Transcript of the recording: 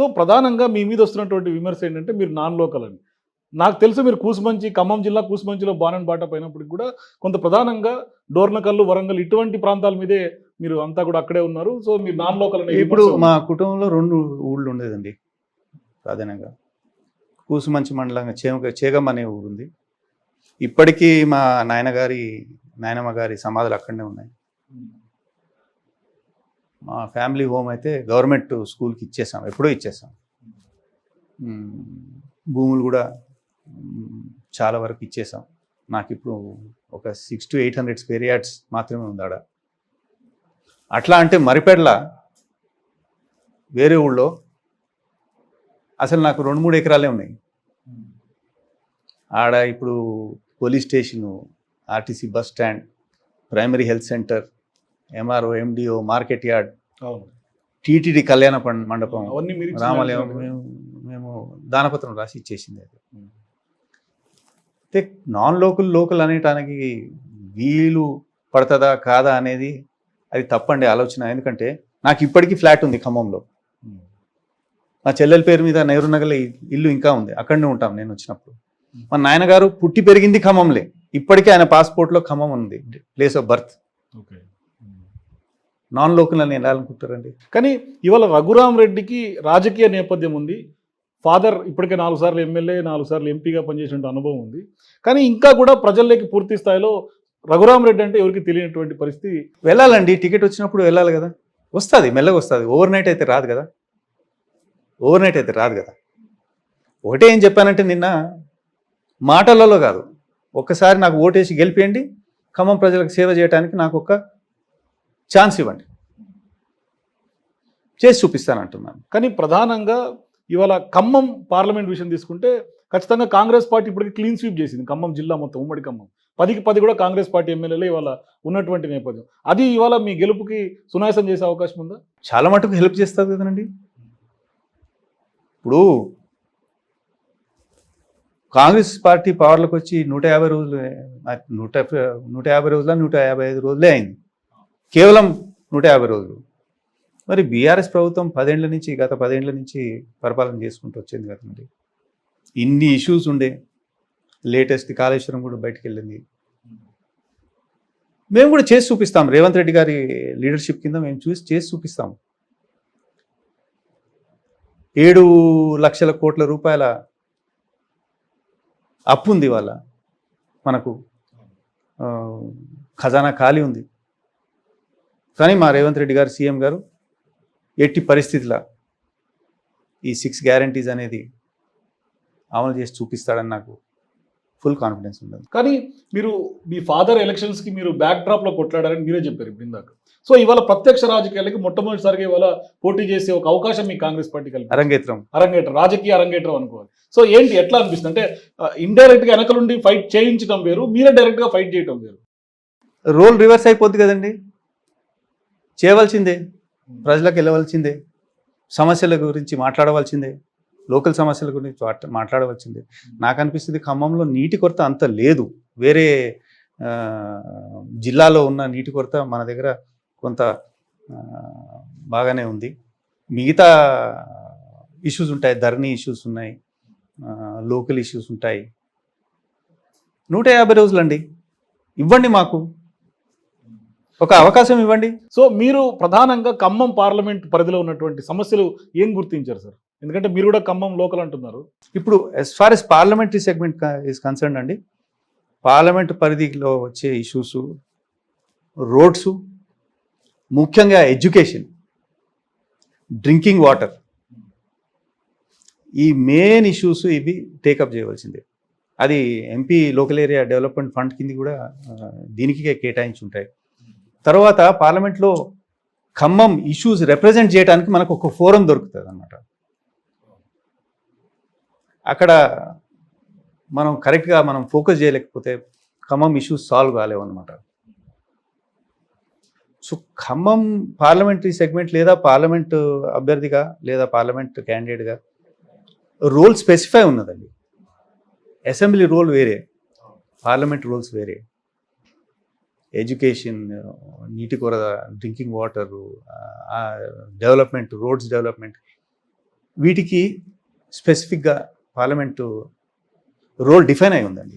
So ప్రధానంగా మీ మీద వస్తున్నటువంటి విమర్శ ఏంటంటే మీరు నాన్ లోకల్ అని. నాకు తెలుసు మీరు కూసుమంచి ఖమ్మం జిల్లా కూసుమంచిలో బాణన్ బాట పోయినప్పటికి కూడా కొంత ప్రధానంగా డోర్నకల్లు వరంగల్ ఇటువంటి ప్రాంతాల మీదే మీరు అంతా కూడా అక్కడే ఉన్నారు. సో మీరు నాన్ లోకల్ ఇప్పుడు. మా కుటుంబంలో రెండు ఊళ్ళు ఉండేదండి ప్రధానంగా కూసుమంచి మండలంగా చేమ చేగం అనే ఊరు ఉంది. ఇప్పటికీ మా నాయనగారి నాయనమ్మ గారి సమాధులు అక్కడనే ఉన్నాయి. మా ఫ్యామిలీ హోమ్ అయితే గవర్నమెంట్ స్కూల్కి ఇచ్చేసాం ఎప్పుడో ఇచ్చేసాం. భూములు కూడా చాలా వరకు ఇచ్చేసాం. నాకు ఇప్పుడు ఒక six to eight hundred square yards మాత్రమే ఉంది ఆడ. అట్లా అంటే మరిపెడ్ల వేరే ఊళ్ళో అసలు నాకు రెండు మూడు ఎకరాలే ఉన్నాయి. ఆడ ఇప్పుడు police station RTC bus stand primary health centre MRO MDO market yard TTD కళ్యాణ మండపం దాంట్లో. మేము మేము దానపత్రం రాసి ఇచ్చేసింది అది. అయితే నాన్ లోకల్ లోకల్ అనేటానికి వీలు పడుతుందా కాదా అనేది అది తప్పండి ఆలోచన. ఎందుకంటే నాకు ఇప్పటికీ ఫ్లాట్ ఉంది ఖమ్మంలో. మా చెల్లెల పేరు మీద నెహ్రూ నగర్లో ఈ ఇల్లు ఇంకా ఉంది. అక్కడనే ఉంటాం నేను వచ్చినప్పుడు. మా నాయనగారు పుట్టి పెరిగింది ఖమ్మంలే. ఇప్పటికీ ఆయన పాస్పోర్ట్లో ఖమ్మం ఉంది. Place of birth. Okay. Non local అని ఎలా కానీ ఇవాళ రఘురామ్ రెడ్డికి రాజకీయ నేపథ్యం ఉంది. ఫాదర్ ఇప్పటికే నాలుగు సార్లు ఎమ్మెల్యే నాలుగు సార్లు ఎంపీగా పనిచేసిన అనుభవం ఉంది. కానీ ఇంకా కూడా ప్రజల్లోకి పూర్తి స్థాయిలో రఘురామ్ రెడ్డి అంటే ఎవరికి తెలియనటువంటి పరిస్థితి వెళ్ళాలండి. టికెట్ వచ్చినప్పుడు వెళ్ళాలి కదా. వస్తుంది మెల్లగా వస్తుంది. ఓవర్ నైట్ అయితే రాదు కదా. ఓవర్ నైట్ అయితే రాదు కదా. ఒకటే ఏం చెప్పానంటే నిన్న మాటలలో కాదు. ఒక్కసారి నాకు ఓటేసి గెలిపేయండి. ఖమ్మం ప్రజలకు సేవ చేయడానికి నాకు ఒక ఛాన్స్ ఇవ్వండి. చేసి చూపిస్తాను అంటున్నాను కానీ ప్రధానంగా ఇవాళ ఖమ్మం పార్లమెంట్ విషయం తీసుకుంటే ఖచ్చితంగా కాంగ్రెస్ పార్టీ ఇప్పటికి క్లీన్ స్వీప్ చేసింది. ఖమ్మం జిల్లా మొత్తం ఉమ్మడి ఖమ్మం. పదికి పది కూడా కాంగ్రెస్ పార్టీ ఎమ్మెల్యేలే ఇవాళ ఉన్నటువంటి నేపథ్యం. అది ఇవాళ మీ గెలుపుకి సునాయాసం చేసే అవకాశం ఉందా? చాలా మటుకు హెల్ప్ చేస్తుంది కదండి. ఇప్పుడు కాంగ్రెస్ పార్టీ పవర్లోకి వచ్చి నూట యాభై రోజులు నూట నూట యాభై రోజుల నూట యాభై ఐదు రోజులే అయింది. కేవలం నూట యాభై రోజులు. మరి బీఆర్ఎస్ ప్రభుత్వం పదేండ్ల నుంచి గత పదేండ్ల నుంచి పరిపాలన చేసుకుంటూ వచ్చింది కదండి ఇన్ని ఇష్యూస్ ఉండే. లేటెస్ట్ కాళేశ్వరం కూడా బయటకు వెళ్ళింది. మేము కూడా చేసి చూపిస్తాం. రేవంత్ రెడ్డి గారి లీడర్షిప్ కింద మేము చూసి చేసి చూపిస్తాం. ఏడు లక్షల కోట్ల రూపాయల అప్పు ఉంది వాళ్ళ మనకు. ఖజానా ఖాళీ ఉంది. కానీ మా రేవంత్ రెడ్డి గారు సీఎం గారు ఎట్టి పరిస్థితుల ఈ సిక్స్ గ్యారంటీస్ అనేది అమలు చేసి చూపిస్తాడని నాకు ఫుల్ కాన్ఫిడెన్స్ ఉంది కానీ మీరు మీ ఫాదర్ ఎలక్షన్స్కి మీరు బ్యాక్ డ్రాప్లో కొట్లాడారని మీరే చెప్పారు ఇప్పుడు ఇందాక. సో ఇవాళ ప్రత్యక్ష రాజకీయాలకి మొట్టమొదటిసారిగా ఇవాళ పోటీ చేసే ఒక అవకాశం మీ కాంగ్రెస్ పార్టీ కలిపి అరంగేత్రం. అరంగేట్రం రాజకీయ అరంగేట్రం అనుకోవాలి. సో ఏంటి ఎట్లా అనిపిస్తుంది? అంటే ఇండైరెక్ట్గా వెనకలుండి ఫైట్ చేయించడం వేరు మీరే డైరెక్ట్గా ఫైట్ చేయడం వేరు. రోల్ రివర్స్ అయిపోద్ది కదండి. చేయవలసిందే. ప్రజలకు వెళ్ళవలసిందే. సమస్యల గురించి మాట్లాడవలసిందే. లోకల్ సమస్యల గురించి మాట్లాడవలసిందే. నాకు అనిపిస్తుంది ఖమ్మంలో నీటి కొరత అంత లేదు. వేరే జిల్లాలో ఉన్న నీటి కొరత మన దగ్గర కొంత బాగానే ఉంది. మిగతా ఇష్యూస్ ఉంటాయి. ధరణి ఇష్యూస్ ఉన్నాయి. లోకల్ ఇష్యూస్ ఉంటాయి. నూట యాభై రోజులండి. ఇవ్వండి మాకు. ఒక అవకాశం ఇవ్వండి. సో మీరు ప్రధానంగా ఖమ్మం పార్లమెంట్ పరిధిలో ఉన్నటువంటి సమస్యలు ఏం గుర్తించారు సార్? ఎందుకంటే మీరు కూడా ఖమ్మం లోకల్ అంటున్నారు. ఇప్పుడు as far as parliamentary segment is concern అండి పార్లమెంట్ పరిధిలో వచ్చే ఇష్యూస్ రోడ్స్ ముఖ్యంగా ఎడ్యుకేషన్ డ్రింకింగ్ వాటర్ ఈ మెయిన్ ఇష్యూస్ ఇవి టేకప్ చేయవలసిందే. అది MP local area development fund కింద కూడా దీనికి కేటాయించి ఉంటాయి తర్వాత పార్లమెంట్లో ఖమ్మం ఇష్యూస్ రిప్రజెంట్ చేయడానికి మనకు ఒక ఫోరం దొరుకుతుంది అనమాట అక్కడ మనం కరెక్ట్గా మనం ఫోకస్ చేయలేకపోతే ఖమ్మం ఇష్యూస్ సాల్వ్ కాలేవు అనమాట సో ఖమ్మం పార్లమెంటరీ సెగ్మెంట్ లేదా పార్లమెంట్ అభ్యర్థిగా లేదా పార్లమెంట్ క్యాండిడేట్గా రోల్ స్పెసిఫై ఉన్నదండి. అసెంబ్లీ రోల్ వేరే పార్లమెంట్ రోల్స్ వేరే. ఎడ్యుకేషన్ నీటి కొరత drinking water development roads development వీటికి స్పెసిఫిక్గా పార్లమెంటు రోల్ డిఫైన్ అయి ఉందండి.